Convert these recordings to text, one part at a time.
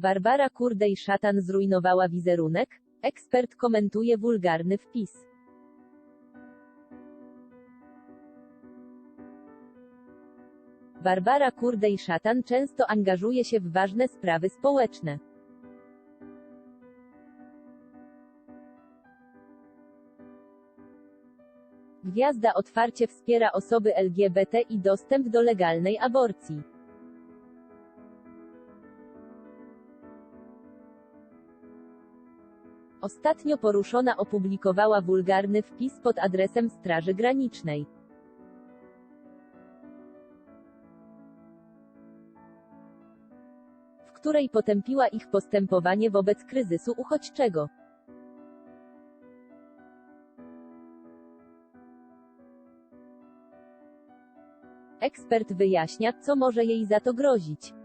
Barbara Kurdej szatan zrujnowała wizerunek? Ekspert komentuje wulgarny wpis. Barbara Kurdej szatan często angażuje się w ważne sprawy społeczne. Gwiazda otwarcie wspiera osoby LGBT i dostęp do legalnej aborcji. Ostatnio poruszona opublikowała wulgarny wpis pod adresem Straży Granicznej. w której potępiła ich postępowanie wobec kryzysu uchodźczego. Ekspert wyjaśnia, co może jej za to grozić.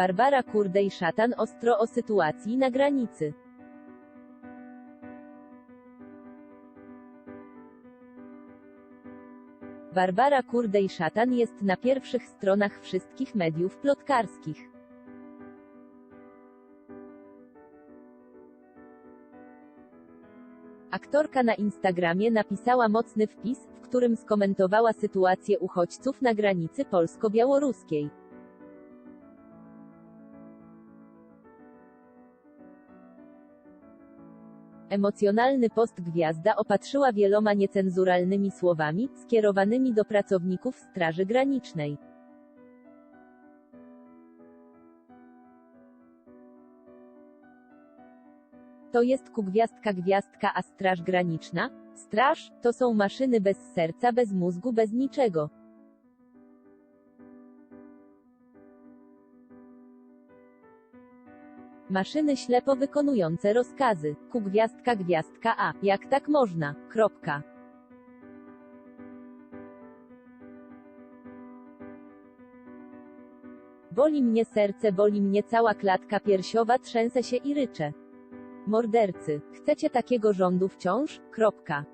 Barbara Kurdej szatan ostro o sytuacji na granicy. Barbara Kurdej szatan jest na pierwszych stronach wszystkich mediów plotkarskich. Aktorka na Instagramie napisała mocny wpis, w którym skomentowała sytuację uchodźców na granicy polsko-białoruskiej. Emocjonalny post gwiazda opatrzyła wieloma niecenzuralnymi słowami, skierowanymi do pracowników Straży Granicznej. To jest ku gwiazdka gwiazdka a Straż Graniczna? Straż, to są maszyny bez serca, bez mózgu, bez niczego. Maszyny ślepo wykonujące rozkazy. Ku gwiazdka gwiazdka a. Jak tak można? Kropka. Boli mnie serce, boli mnie cała klatka piersiowa, trzęsę się i ryczę. Mordercy, chcecie takiego rządu wciąż? Kropka.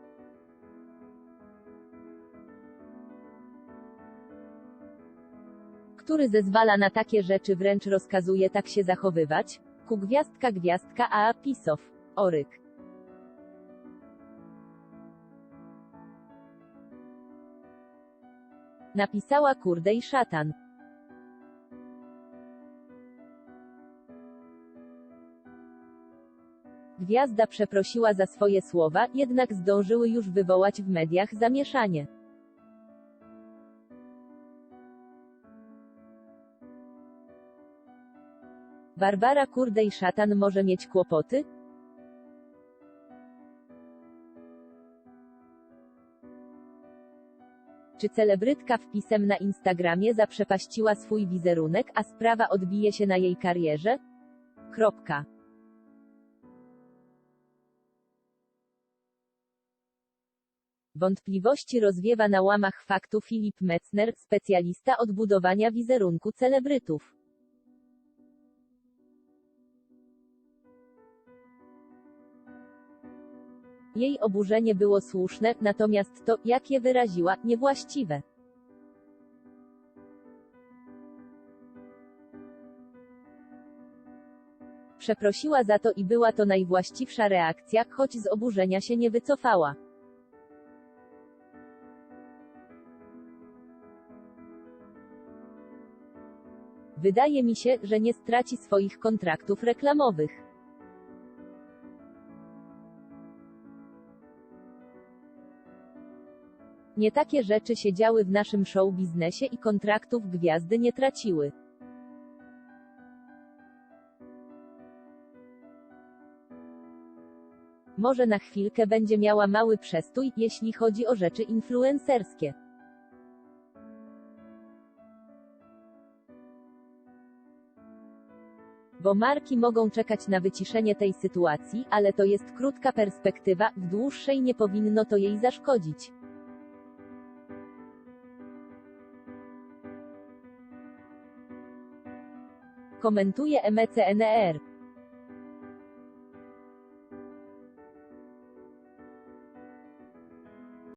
Który zezwala na takie rzeczy, wręcz rozkazuje tak się zachowywać? Ku gwiazdka gwiazdka a Pisow. Oryk. Napisała Kurdej szatan. Gwiazda przeprosiła za swoje słowa, jednak zdążyły już wywołać w mediach zamieszanie. Barbara Kurdej szatan może mieć kłopoty? Czy celebrytka wpisem na Instagramie zaprzepaściła swój wizerunek, a sprawa odbije się na jej karierze? Kropka. Wątpliwości rozwiewa na łamach faktu Filip Metzner, specjalista od budowania wizerunku celebrytów. Jej oburzenie było słuszne, natomiast to, jak je wyraziła, niewłaściwe. Przeprosiła za to i była to najwłaściwsza reakcja, choć z oburzenia się nie wycofała. Wydaje mi się, że nie straci swoich kontraktów reklamowych. Nie takie rzeczy się działy w naszym show biznesie i kontraktów gwiazdy nie traciły. Może na chwilkę będzie miała mały przestój, jeśli chodzi o rzeczy influencerskie. Bo marki mogą czekać na wyciszenie tej sytuacji, ale to jest krótka perspektywa, w dłuższej nie powinno to jej zaszkodzić. كومنتو يا أمات أنا آر.